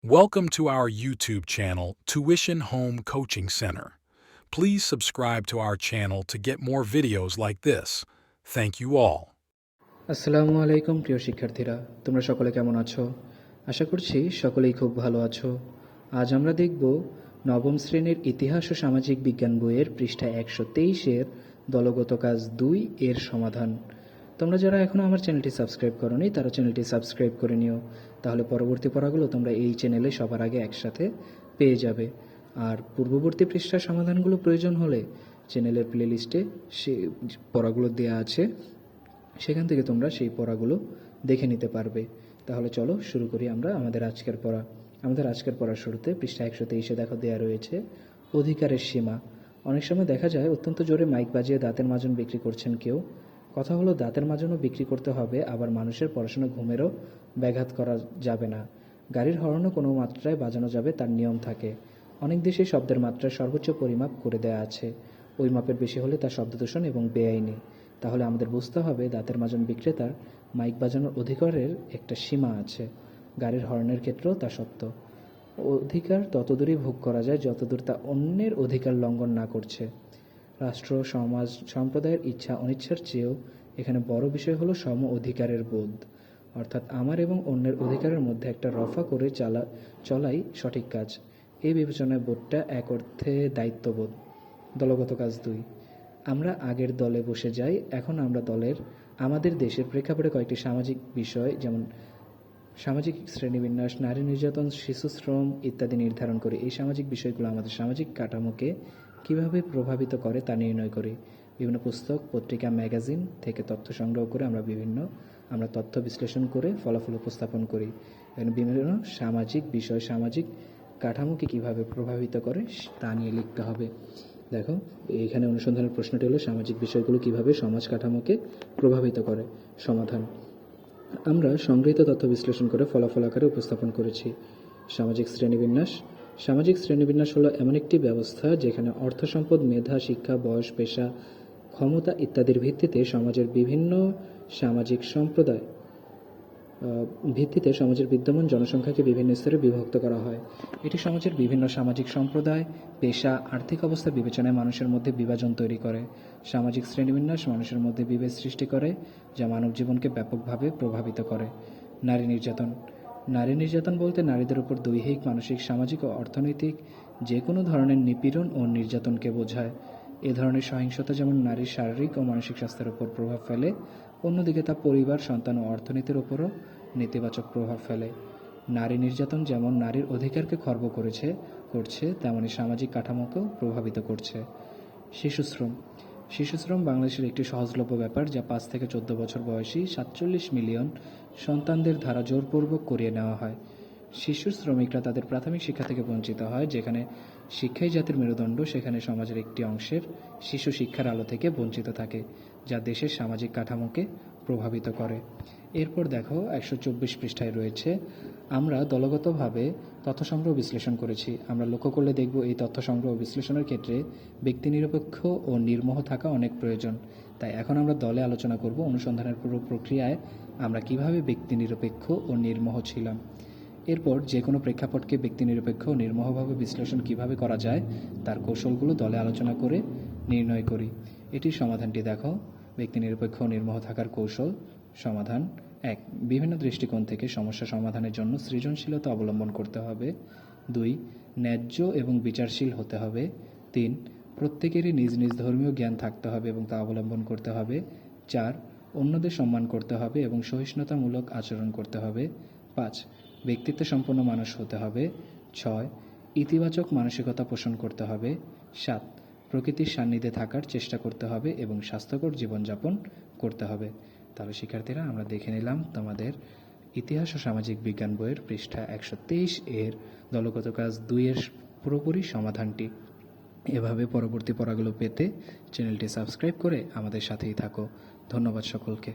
Welcome to our YouTube channel, Tuition Home Coaching Center. Please subscribe to our channel to get more videos like this. Thank you all. আসসালামু আলাইকুম প্রিয় শিক্ষার্থীরা তোমরা সকলে কেমন আছো আশা করছি সকলেই খুব ভালো আছো আজ আমরা দেখব নবম শ্রেণীর ইতিহাস ও সামাজিক বিজ্ঞান বইয়ের পৃষ্ঠা একশো তেইশের দলগত কাজ দুই এর সমাধান তোমরা যারা এখনও আমার চ্যানেলটি সাবস্ক্রাইব করনি, তারা চ্যানেলটি সাবস্ক্রাইব করে নিও। তাহলে পরবর্তী পড়াগুলো তোমরা এই চ্যানেলে সবার আগে একসাথে পেয়ে যাবে। আর পূর্ববর্তী পৃষ্ঠার সমাধানগুলো প্রয়োজন হলে চ্যানেলের প্লেলিস্টে সে পড়াগুলো দেওয়া আছে। সেখান থেকে তোমরা সেই পড়াগুলো দেখে নিতে পারবে। তাহলে চলো শুরু করি আমরা আমাদের আজকের পড়া। আমাদের আজকের পড়ার শুরুতে পৃষ্ঠা একশো তেইশে দেখো দেওয়া রয়েছে, অধিকারের সীমা। অনেক সময় দেখা যায় অত্যন্ত জোরে মাইক বাজিয়ে দাঁতের মাজন বিক্রি করছেন কেউ। কথা হলো, দাঁতের মাজনও বিক্রি করতে হবে, আবার মানুষের পড়াশোনা ঘুমেরও ব্যাঘাত করা যাবে না। গাড়ির হর্নও কোনো মাত্রায় বাজানো যাবে, তার নিয়ম থাকে। অনেক দেশে শব্দের মাত্রা সর্বোচ্চ পরিমাপ করে দেয়া আছে। ওই মাপের বেশি হলে তা শব্দদূষণ এবং বেআইনি। তাহলে আমাদের বুঝতে হবে, দাঁতের মাজন বিক্রেতার মাইক বাজানোর অধিকারের একটা সীমা আছে। গাড়ির হর্নের ক্ষেত্রেও তা সত্য। অধিকার ততদূরই ভোগ করা যায়, যতদূর তা অন্যের অধিকার লঙ্ঘন না করছে। রাষ্ট্র, সমাজ, সম্প্রদায়ের ইচ্ছা, অনিচ্ছার চেয়েও এখানে বড় বিষয় হলো সম অধিকারের বোধ। অর্থাৎ আমার এবং অন্যের অধিকারের মধ্যে একটা রফা করে চালা, চলাই সঠিক কাজ। এই বিবেচনায় বোধটা এক অর্থে দায়িত্ববোধ। দলগত কাজ দুই, আমরা আগের দলে বসে যাই, এখন আমরা দলের, আমাদের দেশের প্রেক্ষাপটে কয়েকটি সামাজিক বিষয়, যেমন সামাজিক শ্রেণীবিন্যাস, নারী নির্যাতন, শিশু শ্রম ইত্যাদি নির্ধারণ করে এই সামাজিক বিষয়গুলো আমাদের সামাজিক কাঠামোকে কীভাবে প্রভাবিত করে তা নির্ণয় করি? বিভিন্ন পুস্তক, পত্রিকা, ম্যাগাজিন থেকে তথ্য সংগ্রহ করে আমরা বিভিন্ন, আমরা তথ্য বিশ্লেষণ করে ফলাফল উপস্থাপন করি। এখানে বিভিন্ন সামাজিক বিষয়, সামাজিক কাঠামোকে কীভাবে প্রভাবিত করে তা নিয়ে লিখতে হবে। দেখো, এখানে অনুসন্ধানের প্রশ্নটি হলো, সামাজিক বিষয়গুলো কীভাবে সমাজ কাঠামোকে প্রভাবিত করে? সমাধান। আমরা সংগৃহীত তথ্য বিশ্লেষণ করে ফলাফল আকারে উপস্থাপন করেছি। সামাজিক শ্রেণীবিন্যাস সামাজিক শ্রেণীবিন্যাস হলো এমন একটি ব্যবস্থা যেখানে অর্থ সম্পদ, মেধা, শিক্ষা, বয়স, পেশা, ক্ষমতা ইত্যাদির ভিত্তিতে সমাজের বিভিন্ন সামাজিক সম্প্রদায় ভিত্তিতে সমাজের বিদ্যমান জনসংখ্যাকে বিভিন্ন স্তরে বিভক্ত করা হয়। এটি সমাজের বিভিন্ন সামাজিক সম্প্রদায়, পেশা, আর্থিক অবস্থা বিবেচনায় মানুষের মধ্যে বিভাজন তৈরি করে। সামাজিক শ্রেণীবিন্যাস মানুষের মধ্যে বিভেদ সৃষ্টি করে, যা মানব জীবনকে ব্যাপকভাবে প্রভাবিত করে। নারী নির্যাতন নারী নির্যাতন বলতে নারীদের উপর দৈহিক, মানসিক, সামাজিক ও অর্থনৈতিক যে কোনো ধরনের নিপীড়ন ও নির্যাতনকে বোঝায়। এ ধরনের সহিংসতা যেমন নারীর শারীরিক ও মানসিক স্বাস্থ্যের উপর প্রভাব ফেলে, অন্যদিকে তা পরিবার, সন্তান ও অর্থনীতির উপরও নেতিবাচক প্রভাব ফেলে। নারী নির্যাতন যেমন নারীর অধিকারকে খর্ব করেছে, করছে, তেমনি সামাজিক কাঠামোকেও প্রভাবিত করছে। শিশুশ্রম শিশুশ্রম বাংলাদেশের একটি সহজলভ্য ব্যাপার যা পাঁচ থেকে চোদ্দ বছর বয়সী সাতচল্লিশ মিলিয়ন সন্তানদের ধারা জোরপূর্বক করিয়ে নেওয়া হয়। শিশু শ্রমিকরা তাদের প্রাথমিক শিক্ষা থেকে বঞ্চিত হয়, যেখানে শিক্ষাই জাতির মেরুদণ্ড, সেখানে সমাজের একটি অংশের শিশু শিক্ষার আলো থেকে বঞ্চিত থাকে, যা দেশের সামাজিক কাঠামোকে প্রভাবিত করে। এরপর দেখো একশো চব্বিশ পৃষ্ঠায় রয়েছে আমরা দলগতভাবে তথ্য সংগ্রহ বিশ্লেষণ করেছি। আমরা লক্ষ্য করলে দেখব এই তথ্য সংগ্রহ বিশ্লেষণের ক্ষেত্রে ব্যক্তি নিরপেক্ষ ও নির্মোহ থাকা অনেক প্রয়োজন। তাই এখন আমরা দলে আলোচনা করব অনুসন্ধানের পুরো প্রক্রিয়ায় আমরা কীভাবে ব্যক্তি নিরপেক্ষ ও নির্মোহ ছিলাম। এরপর যে কোনো প্রেক্ষাপটকে ব্যক্তি নিরপেক্ষ ও নির্মোহভাবে বিশ্লেষণ কীভাবে করা যায়, তার কৌশলগুলো দলে আলোচনা করে নির্ণয় করি। এটির সমাধানটি দেখো। ব্যক্তি নিরপেক্ষ ও নির্মোহ থাকার কৌশল, সমাধান এক, বিভিন্ন দৃষ্টিকোণ থেকে সমস্যা সমাধানের জন্য সৃজনশীলতা অবলম্বন করতে হবে। দুই, ন্যায্য এবং বিচারশীল হতে হবে। তিন, প্রত্যেকেরই নিজ নিজ ধর্মীয় জ্ঞান থাকতে হবে এবং তা অবলম্বন করতে হবে। চার, অন্যদের সম্মান করতে হবে এবং সহিষ্ণুতামূলক আচরণ করতে হবে। পাঁচ, ব্যক্তিত্ব সম্পন্ন মানুষ হতে হবে। ছয়, ইতিবাচক মানসিকতা পোষণ করতে হবে। সাত, প্রকৃতির সান্নিধ্যে থাকার চেষ্টা করতে হবে এবং স্বাস্থ্যকর জীবনযাপন করতে হবে। তাহলে শিক্ষার্থীরা, আমরা দেখে নিলাম তোমাদের ইতিহাস ও সামাজিক বিজ্ঞান বইয়ের পৃষ্ঠা একশো তেইশ এর দলগত কাজ দুইয়ের পুরোপুরি সমাধানটি। এভাবে পরবর্তী পড়াগুলো পেতে চ্যানেলটি সাবস্ক্রাইব করে আমাদের সাথেই থাকো। ধন্যবাদ সকলকে।